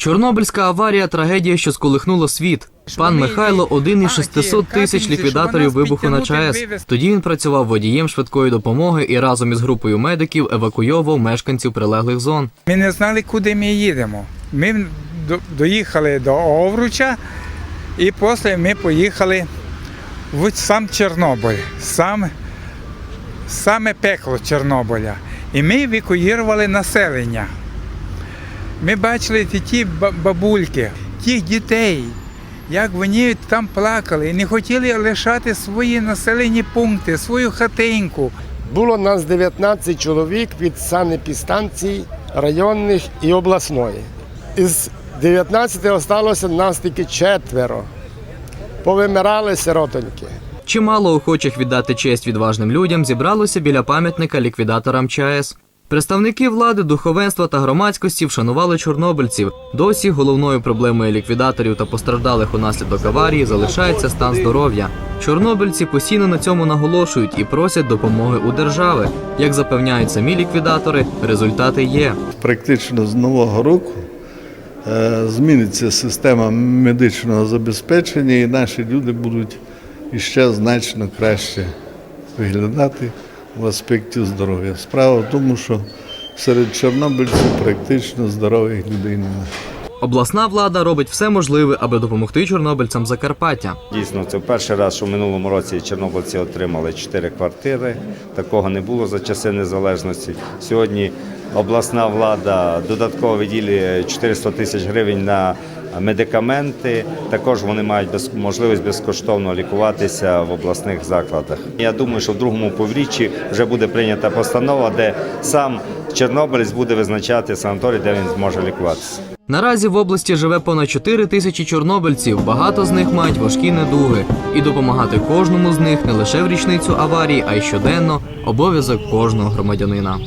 Чорнобильська аварія трагедія, що сколихнула світ. Пан Михайло один із 600 тисяч ліквідаторів вибуху на ЧАЕС. Тоді він працював водієм швидкої допомоги і разом із групою медиків евакуйовував мешканців прилеглих зон. Ми не знали, куди ми їдемо. Ми доїхали до Овруча і після ми поїхали в сам Чорнобиль, сам, саме пекло Чорнобиля. І ми евакуювали населення. Ми бачили ті, ті бабульки, тих дітей, як вони там плакали і не хотіли лишати свої населені пункти, свою хатинку. Було нас 19 чоловік від санепідстанцій районних і обласної. Із 19 залишилося нас тільки четверо. Повимирали сиротоньки. Чимало охочих віддати честь відважним людям зібралося біля пам'ятника ліквідаторам ЧАЕС. Представники влади, духовенства та громадськості вшанували чорнобильців. Досі головною проблемою ліквідаторів та постраждалих унаслідок аварії залишається стан здоров'я. Чорнобильці постійно на цьому наголошують і просять допомоги у держави. Як запевняють самі ліквідатори, результати є. практично з нового року е, зміниться система медичного забезпечення, і наші люди будуть іще значно краще виглядати в аспекті здоров'я. Справа в тому, що серед чорнобильців практично здорових людей немає. Обласна влада робить все можливе, аби допомогти чорнобильцям Закарпаття. Дійсно, це перший раз, що в минулому році чорнобильці отримали 4 квартири. Такого не було за часи незалежності. Сьогодні обласна влада додатково виділює 400 тисяч гривень на медикаменти. Також вони мають без, можливість безкоштовно лікуватися в обласних закладах. Я думаю, що в другому повріччі вже буде прийнята постанова, де сам Чорнобилець буде визначати санаторій, де він зможе лікуватися. Наразі в області живе понад 4 тисячі чорнобильців. Багато з них мають важкі недуги. І допомагати кожному з них не лише в річницю аварії, а й щоденно обов'язок кожного громадянина.